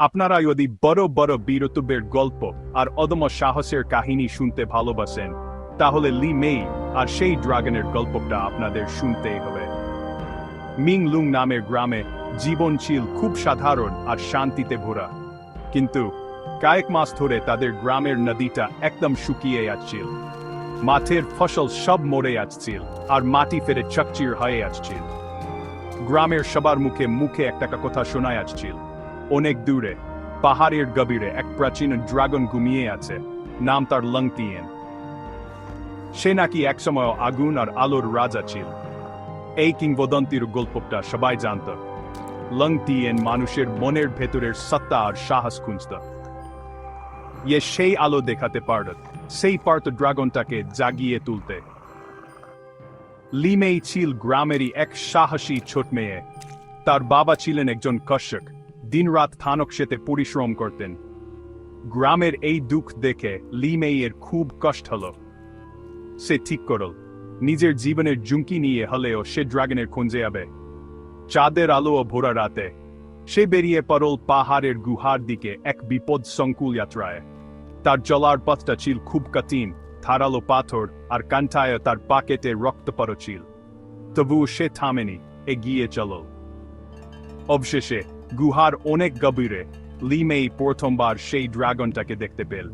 আপনারা যদি বড় বড় বীরত্বের গল্প আর অদম সাহসের কাহিনী শুনতে ভালোবাসেন, তাহলে লি মেই আর সেই ড্রাগনের গল্পটা আপনাদের শুনতেই হবে। মিং লুং নামের গ্রামে জীবন ছিল খুব সাধারণ আর শান্তিতে ভরা। কিন্তু কয়েক মাস ধরে তাদের গ্রামের নদীটা একদম শুকিয়ে যাচ্ছিল। মাঠের ফসল সব মরে যাচ্ছিল আর মাটি ফেরে চকচির হয়ে আসছিল গ্রামের সবার মুখে মুখে একটা কথা শোনা যাচ্ছিল। অনেক দূরে, পাহাড়ের গভীরে এক প্রাচীন ড্রাগন ঘুমিয়ে আছে, নাম তার লংটিয়েন সে নাকি একসময় আগুন আর আলোর রাজা ছিল। এই কিংবদন্তির গল্পটা সবাই জানত। লংটিয়েন মানুষের মনের ভেতরের সত্তা আর সাহস খুঁজত। ইয়ে সেই আলো দেখাতে পারত, সেই পারত ড্রাগনটাকে জাগিয়ে তুলতে। লিমেই ছিল গ্রামেরই এক সাহসী ছোট মেয়ে তার বাবা ছিলেন একজন কৃষক দিনরাত থানকশেতে পরিশ্রম করতেন। গ্রামের এই দুঃখ দেখে লিমেইয়ের খুব কষ্ট হলো। সে ঠিক করল, নিজের জীবনের ঝুঁকি নিয়ে হলেও সে ড্রাগনের খুঁজে যাবে চাঁদের আলো ও ভোরা রাতে, সে বেরিয়ে পড়ল পাহাড়ের গুহার দিকে এক বিপদ সংকুল যাত্রায়। তার চলার পথটা ছিল খুব কঠিন, ধারালো পাথর আর কান্ঠায় তার পাকেটে রক্ত ছিল। তবুও সে থামেনি, এগিয়ে চলল। অবশেষে গুহার অনেক গভীরে, লিমেই প্রথমবার সেই ড্রাগনটাকে দেখতে পেল।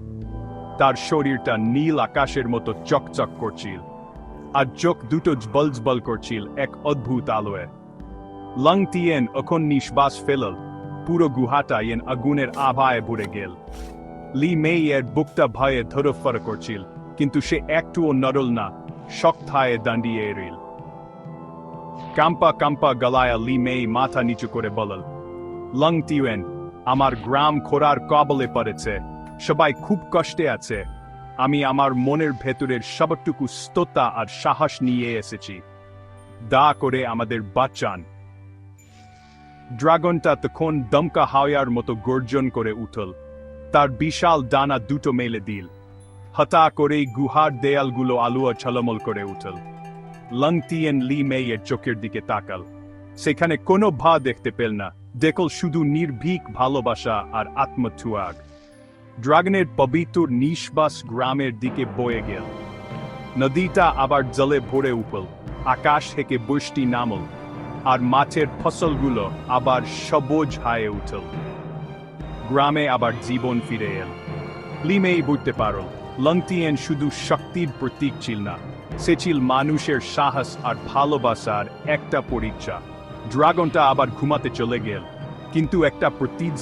তার শরীরটা নীল আকাশের মতো চকচক করছিল, আর চোখ দুটো জবল করছিল এক অদ্ভুত আলোয়। লং টিয়েন এখন নিঃশ্বাস ফেলল, পুরো গুহাটা এন আগুনের আভায় ভরে গেল। লি মেই এর বুকটা ভয়ে ধরফর করছিল, কিন্তু সে একটুও নড়ল না, শক্তায় দাঁড়িয়ে রইল। কাম্পা কাম্পা গলায় লি মেই মাথা নিচু করে বলল লং টিউয়েন আমার গ্রাম খোরার কবলে পড়েছে। সবাই খুব কষ্টে আছে। আমি আমার মনের ভেতরের সবটুকু স্তোতা আর সাহস নিয়ে এসেছি। দা করে আমাদের বাঁচান। ড্রাগনটা তখন দমকা হাওয়ার মতো গর্জন করে উঠল। তার বিশাল ডানা দুটো মেলে দিল। হতা করে গুহার দেয়ালগুলো আলুয়া ছলমল করে উঠল। লংটিয়েন লি মেয়ের চোখের দিকে তাকাল। সেখানে কোনো ভা দেখতে পেল না। দেখল শুধু নির্ভীক ভালোবাসা আর আত্মথুয়াগ ড্রাগনের পবিত্র নিঃশ্বাস গ্রামের দিকে বয়ে গেল। নদীটা আবার জলে ভরে উপল, আকাশ থেকে বৃষ্টি নামল, আর মাছের ফসলগুলো আবার সবুজ হায়ে উঠল। গ্রামে আবার জীবন ফিরে এল। লিমেই বুঝতে পারল লংটিয়েন শুধু শক্তির প্রতীক ছিল না, সে ছিল মানুষের সাহস আর ভালোবাসার একটা পরীক্ষা ড্রাগনটা আবার ঘুমাতে চলে গেল। কিন্তু একটা প্রতি